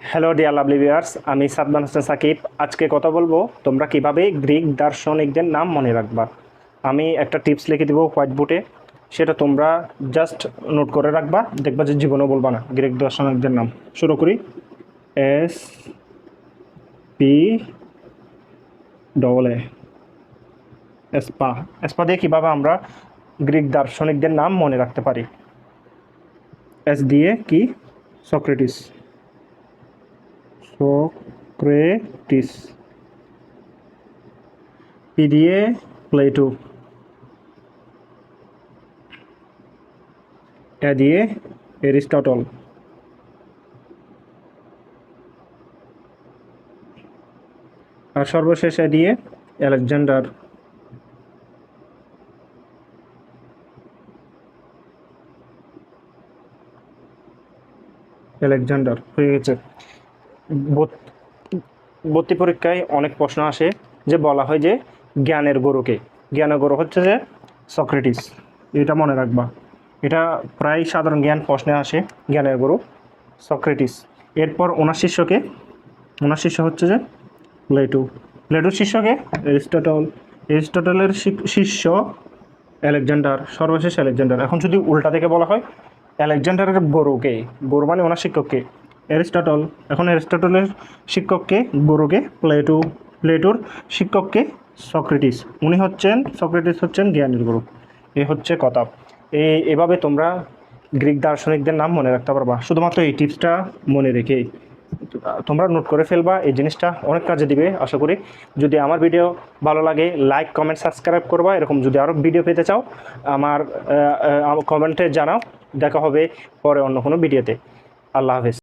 Hello dear lovely viewers আমি সাদমান হোসেন সাকিব। আজকে কথা বলব তোমরা কীভাবে গ্রিক দার্শনিকদের নাম মনে রাখবা। আমি একটা টিপস লিখে দেবো হোয়াইট বোর্ডে। সেটা তোমরা জাস্ট নোট করে রাখবা, দেখবা যে জীবনেও বলবা না গ্রিক দার্শনিকদের নাম। শুরু করি। এস পি ডবল এ এসপা এসপা দিয়ে কীভাবে আমরা গ্রিক দার্শনিকদের নাম মনে রাখতে পারি? এস দিয়ে কি? সক্রেটিস সোক্রেটিস পি দিয়ে প্লেটো এ দিয়ে এরিস্টটল আর সর্বশেষ এ দিয়ে আলেকজান্ডার আলেকজান্ডার হয়ে গেছে। ভর্ত- পরীক্ষায় অনেক প্রশ্ন আসে যে বলা হয় যে জ্ঞানের গরুকে। জ্ঞানের গরু হচ্ছে যে সক্রেটিস, এটা মনে রাখবা। এটা প্রায় সাধারণ জ্ঞান প্রশ্নে আসে, জ্ঞানের গরু সক্রেটিস। এরপর ওনার শিষ্যকে, ওনার শিষ্য হচ্ছে যে প্লেটু। প্লেটোর শিষ্যকে এরিস্টটল। এরিস্টটলের শিষ্য আলেকজান্ডার, সর্বশেষ আলেকজান্ডার। এখন যদি উল্টা থেকে বলা হয়, আলেকজান্ডারের গরুকে, গরু মানে ওনার শিক্ষককে অ্যারিস্টটল। এখন অ্যারিস্টটলের শিক্ষককে গরুকে, প্লেটো, প্লেটোর শিক্ষককে সক্রেটিস। উনি হচ্ছেন, সক্রেটিস হচ্ছেন জ্ঞানের গুরু। এ হচ্ছে কথা। এই এভাবে তোমরা গ্রিক দার্শনিকদের নাম মনে রাখতে পারবা। শুধুমাত্র এই টিপসটা মনে রেখেই তোমরা নোট করে ফেলবা, এই জিনিসটা অনেক কাজে দিবে, আশা করি। যদি আমার ভিডিও ভালো লাগে, লাইক, কমেন্ট, সাবস্ক্রাইব করবা। এরকম যদি আরও ভিডিও পেতে চাও, আমার কমেন্টে জানাও। দেখা হবে পরে অন্য কোনো ভিডিওতে। আল্লাহ হাফেজ।